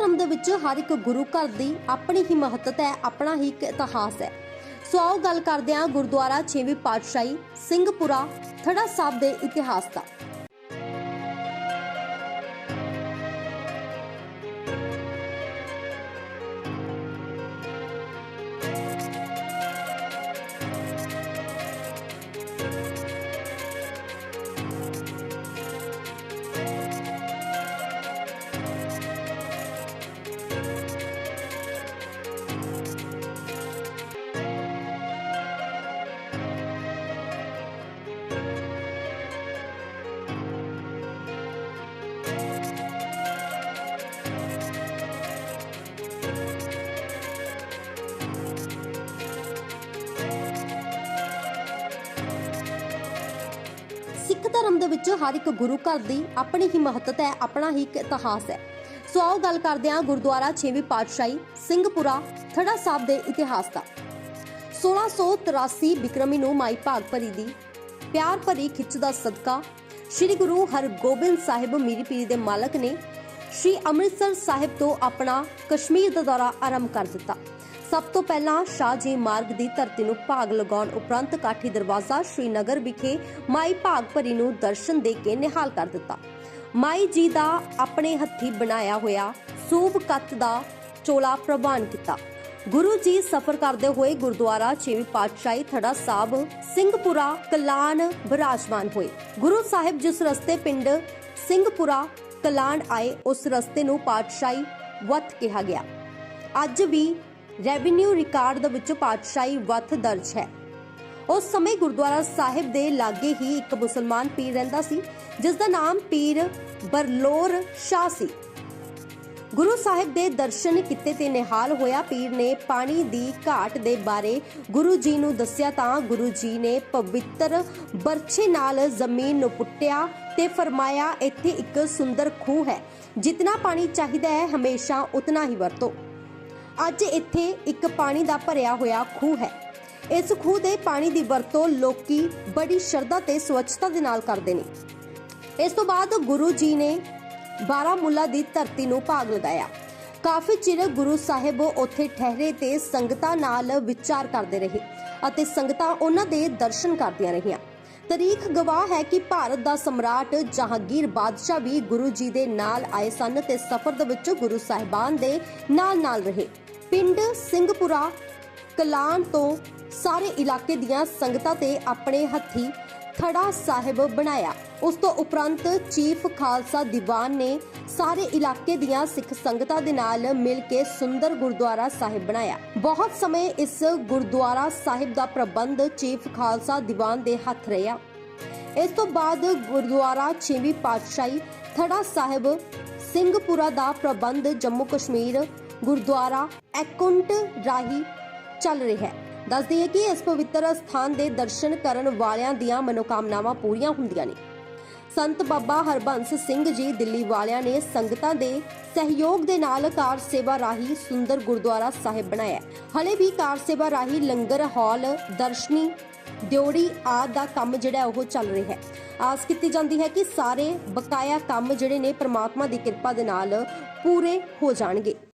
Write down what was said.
ਧਰਮ ਦੇ ਵਿੱਚ ਹਰ ਇੱਕ ਗੁਰੂ ਘਰ ਦੀ ਆਪਣੀ ਹੀ ਮਹੱਤਤਾ ਹੈ, ਆਪਣਾ ਹੀ ਇੱਕ ਇਤਿਹਾਸ ਹੈ। ਸੋ ਆਓ ਗੱਲ ਕਰਦੇ ਹਾਂ ਗੁਰਦੁਆਰਾ 6ਵੀਂ ਪਾਤਸ਼ਾਹੀ ਸਿੰਘਪੁਰਾ ਥੜਾ ਸਾਹਿਬ ਦੇ ਇਤਿਹਾਸ ਦਾ। ਧਰਮ ਦੇ ਵਿੱਚ ਹਰ ਇੱਕ ਗੁਰੂ ਘਰ ਦੀ ਆਪਣੀ ਹੀ ਮਹੱਤਤਾ ਹੈ, ਆਪਣਾ ਹੀ ਇੱਕ ਇਤਿਹਾਸ ਹੈ। ਸੋ ਆਓ ਗੱਲ ਕਰਦੇ ਹਾਂ ਗੁਰਦੁਆਰਾ 6ਵੀਂ ਪਾਤਸ਼ਾਹੀ ਸਿੰਘਪੁਰਾ ਥੜਾ ਸਾਹਿਬ ਦੇ ਇਤਿਹਾਸ ਦਾ। 1683 ਬਿਕਰਮੀ ਨੂੰ ਮਾਈ ਭਾਗ ਭਰੀ ਦੀ ਪਿਆਰ ਭਰੀ ਖਿੱਚ ਦਾ ਸਦਕਾ ਸ੍ਰੀ ਗੁਰੂ ਹਰਗੋਬਿੰਦ ਸਾਹਿਬ ਮੀਰੀ ਪੀਰੀ ਦੇ ਮਾਲਕ ਨੇ ਸ੍ਰੀ ਅੰਮ੍ਰਿਤਸਰ ਸਾਹਿਬ ਤੋਂ ਆਪਣਾ ਕਸ਼ਮੀਰ ਦਾ ਦੌਰਾ ਆਰੰਭ ਕਰ ਦਿੱਤਾ। ਸਭ ਤੋਂ ਪਹਿਲਾਂ ਸ਼ਾਹ ਜੀ ਮਾਰਗ ਦੀ ਧਰਤੀ ਨੂੰ ਭਾਗ ਲਗਾਉਣ ਉਪਰੰਤ ਕਾਠੀ ਦਰਵਾਜ਼ਾ ਸ਼੍ਰੀਨਗਰ ਵਿਖੇ ਮਾਈ ਭਾਗ ਭਰੀ ਨੂੰ ਦਰਸ਼ਨ ਦੇ ਕੇ ਨਿਹਾਲ ਕਰ ਦਿੱਤਾ। ਮਾਈ ਜੀ ਦਾ ਆਪਣੇ ਹੱਥੀ ਬਣਾਇਆ ਹੋਇਆ ਸੂਬ ਕੱਤ ਦਾ ਚੋਲਾ ਪ੍ਰਵਾਨ ਕੀਤਾ। ਗੁਰੂ ਜੀ ਸਫ਼ਰ ਕਰਦੇ ਹੋਏ ਗੁਰਦੁਆਰਾ ਛੇਵੀਂ ਪਾਤਸ਼ਾਹੀ ਥੜਾ ਸਾਹਿਬ, ਸਿੰਘਪੁਰਾ, ਕਲਾਨ ਬਿਰਾਜਮਾਨ ਹੋਏ। ਗੁਰੂ ਸਾਹਿਬ ਜਿਸ ਰਸਤੇ ਪਿੰਡ ਸਿੰਘਪੁਰਾ, ਕਲਾਨ ਆਏ, ਉਸ ਰਸਤੇ ਨੂੰ ਪਾਤਸ਼ਾਹੀ ਵਤ ਕਿਹਾ ਗਿਆ। ਅੱਜ ਵੀ ਰੈਵਨਿਊ ਰਿਕਾਰਡ ਦੇ ਵਿੱਚ ਪਾਤਸ਼ਾਹੀ ਵਤ ਦਰਜ ਹੈ। ਉਸ ਸਮੇਂ ਗੁਰਦੁਆਰਾ ਸਾਹਿਬ ਦੇ ਲਾਗੇ ਹੀ ਇੱਕ ਮੁਸਲਮਾਨ ਪੀਰ ਰਹਿੰਦਾ ਸੀ, ਜਿਸ ਦਾ ਨਾਮ ਪੀਰ ਬਰਲੋਰ ਸ਼ਾਹ ਸੀ। ਗੁਰੂ ਸਾਹਿਬ ਦੇ ਦਰਸ਼ਨ ਕੀਤੇ ਤੇ ਨਿਹਾਲ ਹੋਇਆ ਪੀਰ ਨੇ ਪਾਣੀ ਦੀ ਘਾਟ ਦੇ ਬਾਰੇ ਗੁਰੂ ਜੀ ਨੂੰ ਦੱਸਿਆ ਤਾਂ ਗੁਰੂ ਜੀ ਨੇ ਪਵਿੱਤਰ ਬਰਛੇ ਨਾਲ ਜ਼ਮੀਨ ਨੂੰ ਪੁੱਟਿਆ ਤੇ ਫਰਮਾਇਆ, ਇੱਥੇ ਇੱਕ ਸੁੰਦਰ ਖੂਹ ਹੈ। ਜਿੰਨਾ ਪਾਣੀ ਚਾਹੀਦਾ ਹੈ, ਹਮੇਸ਼ਾ ਉਤਨਾ ਹੀ ਵਰਤੋ। ਅੱਜ ਇੱਥੇ ਇੱਕ ਪਾਣੀ ਦਾ ਭਰਿਆ ਹੋਇਆ ਖੂਹ ਹੈ। ਇਸ ਖੂਹ ਦੇ ਪਾਣੀ ਦੀ ਵਰਤੋਂ ਲੋਕੀ ਬੜੀ ਸ਼ਰਧਾ ਤੇ ਸਵੱਛਤਾ ਦੇ ਨਾਲ ਕਰਦੇ ਨੇ। ਇਸ ਤੋਂ ਬਾਅਦ ਗੁਰੂ ਜੀ ਨੇ ਬਾਰਾਮੁੱਲਾ ਦੀ ਧਰਤੀ ਨੂੰ ਭਾਗ ਲਗਾਇਆ। ਕਾਫੀ ਚਿਰ ਗੁਰੂ ਸਾਹਿਬ ਉੱਥੇ ਠਹਿਰੇ ਤੇ ਸੰਗਤਾਂ ਨਾਲ ਵਿਚਾਰ ਕਰਦੇ ਰਹੇ ਅਤੇ ਸੰਗਤਾਂ ਉਹਨਾਂ ਦੇ ਦਰਸ਼ਨ ਕਰਦੀਆਂ ਰਹੀਆਂ। ਤਾਰੀਖ ਗਵਾਹ ਹੈ ਕਿ ਭਾਰਤ ਦਾ ਸਮਰਾਟ ਜਹਾਂਗੀਰ ਬਾਦਸ਼ਾਹ ਵੀ ਗੁਰੂ ਜੀ ਦੇ ਨਾਲ ਆਏ ਸਨ ਤੇ ਸਫ਼ਰ ਦੇ ਵਿੱਚ ਗੁਰੂ ਸਾਹਿਬਾਨ ਦੇ ਨਾਲ-ਨਾਲ ਰਹੇ। ਪਿੰਡ ਸਿੰਘਪੁਰਾ ਕਲਾਨ ਤੋਂ ਸਾਰੇ ਇਲਾਕੇ ਦੀਆਂ ਸੰਗਤਾਂ ਤੇ ਆਪਣੇ ਹੱਥੀ ਥੜਾ ਸਾਹਿਬ ਬਣਾਇਆ। ਉਸ ਤੋਂ ਉਪਰੰਤ ਚੀਫ ਖਾਲਸਾ ਦੀਵਾਨ ਨੇ ਸਾਰੇ ਇਲਾਕੇ ਦੀਆਂ ਸਿੱਖ ਸੰਗਤਾਂ ਦੇ ਨਾਲ ਮਿਲ ਕੇ ਸੁੰਦਰ ਗੁਰਦੁਆਰਾ ਸਾਹਿਬ ਬਣਾਇਆ। ਬਹੁਤ ਸਮੇਂ ਇਸ ਗੁਰਦੁਆਰਾ ਸਾਹਿਬ ਦਾ ਪ੍ਰਬੰਧ ਚੀਫ ਖਾਲਸਾ ਦੀਵਾਨ ਦੇ ਹੱਥ ਰਿਹਾ। ਇਸ ਤੋਂ ਬਾਅਦ ਗੁਰਦੁਆਰਾ 6ਵੀਂ ਪਾਤਸ਼ਾਹੀ ਥੜਾ ਸਾਹਿਬ ਸਿੰਘਪੁਰਾ ਦਾ ਪ੍ਰਬੰਧ ਜੰਮੂ ਕਸ਼ਮੀਰ ਗੁਰਦੁਆਰਾ ਐਕੁੰਟ ਰਾਹੀ ਚੱਲ ਰਿਹਾ ਹੈ। ਦੱਸ ਦਈਏ ਕਿ ਇਸ ਪਵਿੱਤਰ ਸਥਾਨ ਦੇ ਦਰਸ਼ਨ ਕਰਨ ਵਾਲਿਆਂ ਦੀਆਂ ਮਨੋਕਾਮਨਾਵਾਂ ਪੂਰੀਆਂ ਹੁੰਦੀਆਂ ਨੇ। ਸੰਤ ਬਾਬਾ ਹਰਬੰਸ ਸਿੰਘ ਜੀ ਦਿੱਲੀ ਵਾਲਿਆਂ ਨੇ ਸੰਗਤਾਂ ਦੇ ਸਹਿਯੋਗ ਦੇ ਨਾਲ ਕਾਰ ਸੇਵਾ ਰਾਹੀਂ ਸੁੰਦਰ ਗੁਰਦੁਆਰਾ ਸਾਹਿਬ ਬਣਾਇਆ ਹਲੇ ਵੀ ਕਾਰ ਸੇਵਾ ਰਾਹੀਂ ਲੰਗਰ ਹਾਲ, ਦਰਸ਼ਨੀ ਦਿਉੜੀ ਆਦਿ ਦਾ ਕੰਮ ਜਿਹੜਾ ਉਹ ਚੱਲ ਰਿਹਾ ਹੈ। ਆਸ ਕੀਤੀ ਜਾਂਦੀ ਹੈ ਕਿ ਸਾਰੇ ਬਕਾਇਆ ਕੰਮ ਜਿਹੜੇ ਨੇ ਪ੍ਰਮਾਤਮਾ ਦੀ ਕਿਰਪਾ ਦੇ ਨਾਲ ਪੂਰੇ ਹੋ ਜਾਣਗੇ।